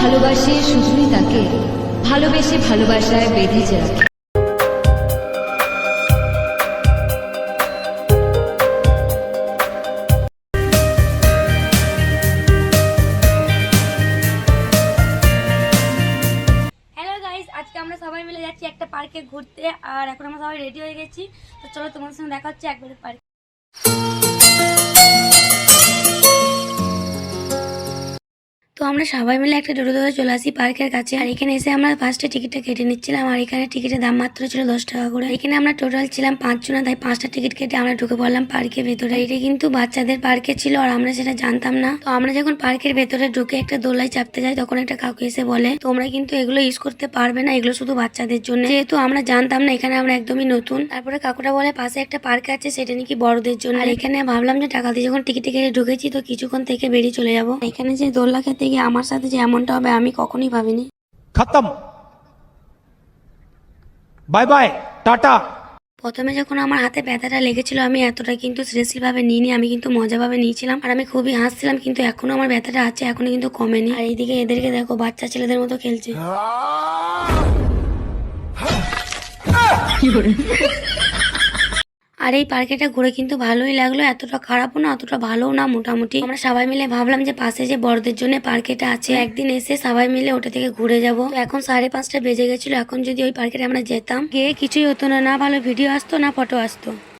ভালোবাসে শুধুই তাকে। ভালোবেসে ভালোবাসায় রাখে। গাইস আজকে আমরা সবাই মিলে যাচ্ছি একটা পার্কে ঘুরতে, আর এখন আমরা সবাই রেডি হয়ে গেছি। তো চলো তোমাদের সঙ্গে দেখা হচ্ছে একবারে পার্কে তো আমরা সবাই মিলে একটা টোটো ধরে চলে আসি পার্কের কাছে। আর এখানে এসে আমরা ফার্স্টে টিকিটটা কেটে নিচ্ছিলাম। আর এখানে টিকিটের দাম মাত্র ছিল দশ টাকা করে। এখানে আমরা টোটাল ছিলাম পাঁচজন তাই পাঁচটা টিকিট কেটে আমরা ঢুকে পড়লাম পার্কের ভেতরে। এটা কিন্তু বাচ্চাদের পার্কে ছিল, আর আমরা সেটা জানতাম না। তো আমরা যখন পার্কের ভেতরে ঢুকে একটা দোলায় চাপতে যাই, তখন একটা কাকু এসে বলে, তোমরা কিন্তু এগুলো ইউজ করতে পারবে না, এগুলো শুধু বাচ্চাদের জন্য। যেহেতু আমরা জানতাম না, এখানে আমরা একদমই নতুন। তারপরে কাকুটা বলে, পাশে একটা পার্ক আছে, সেটা নাকি বড়দের জন্য। আর এখানে ভাবলাম যে টাকা দিয়ে যখন টিকিট কেটে ঢুকেছি, তো কিছুক্ষণ থেকে বেরিয়ে চলে যাব। এখানে যে দোলনা খেতে গিয়ে আমার সাথে যে এমনটা হবে আমি কখনোই ভাবিনি। খতম। বাই বাই টাটা। প্রথমে যখন আমার হাতে ব্যথাটা লেগেছিল আমি এতটা কিন্তু সিরিয়াসলিভাবে নিইনি আমি কিন্তু মজাভাবে নিয়েছিলাম আর আমি খুবই হাসছিলাম কিন্তু এখনও আমার ব্যথাটা আছে এখনও কিন্তু কমেনি। আর এইদিকে এদেরকে দেখো বাচ্চা ছেলেদের মতো খেলছে। আর এই পার্কেটা ঘুরে কিন্তু ভালোই লাগল। এতটা খারাপও না, অতটা ভালোও না, মোটামুটি। আমরা সবাই মিলে ভাবলাম যে পাশে যে বড়দের জন্য পার্কেটা আছে, একদিন এসে সবাই মিলে ওটা থেকে ঘুরে যাব। এখন সাড়ে পাঁচটা বেজে গেছিল, এখন যদি ওই পার্কেটে আমরা যেতাম, গিয়ে কিছুই হতো না না ভালো ভিডিও আসতো, না ফটো আসতো।